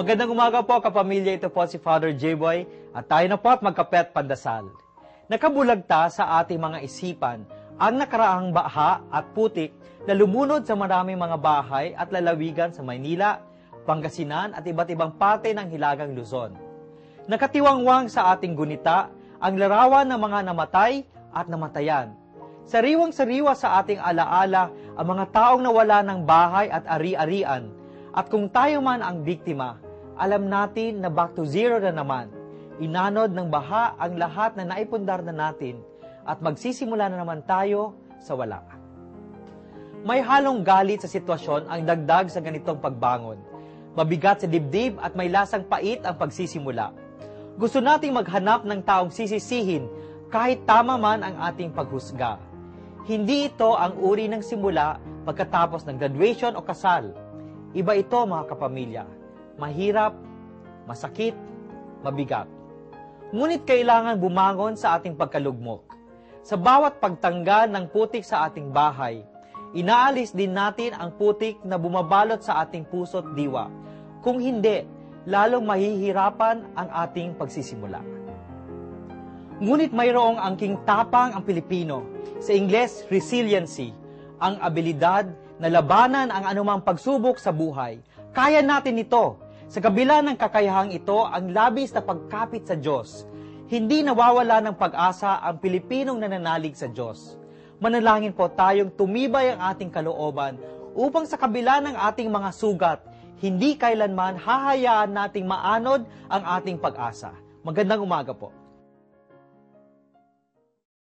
Magandang umaga po kapamilya, ito po si Father J-Boy at tayo na po at magkapet pandasal. Nakabulagta sa ating mga isipan ang nakaraang baha at putik na lumunod sa maraming mga bahay at lalawigan sa Maynila, Pangasinan at iba't ibang parte ng Hilagang Luzon. Nakatiwangwang sa ating gunita ang larawan ng mga namatay at namatayan. Sariwang-sariwa sa ating alaala ang mga taong nawala ng bahay at ari-arian. At kung tayo man ang biktima, alam natin na back to zero na naman. Inanod ng baha ang lahat na naipundar na natin at magsisimula na naman tayo sa wala. May halong galit sa sitwasyon ang dagdag sa ganitong pagbangon. Mabigat sa dibdib at may lasang pait ang pagsisimula. Gusto nating maghanap ng taong sisisihin kahit tama man ang ating paghusga. Hindi ito ang uri ng simula pagkatapos ng graduation o kasal. Iba ito mga kapamilya. Mahirap, masakit, mabigat. Ngunit kailangan bumangon sa ating pagkalugmok. Sa bawat pagtanggal ng putik sa ating bahay, inaalis din natin ang putik na bumabalot sa ating puso't diwa. Kung hindi, lalong mahihirapan ang ating pagsisimula. Ngunit mayroong angking tapang ang Pilipino. Sa Ingles, resiliency, ang abilidad na labanan ang anumang pagsubok sa buhay. Kaya natin ito. Sa kabila ng kakayahang ito, ang labis na pagkapit sa Diyos. Hindi nawawala ng pag-asa ang Pilipinong nananalig sa Diyos. Manalangin po tayong tumibay ang ating kalooban upang sa kabila ng ating mga sugat, hindi kailanman hahayaan nating maanod ang ating pag-asa. Magandang umaga po.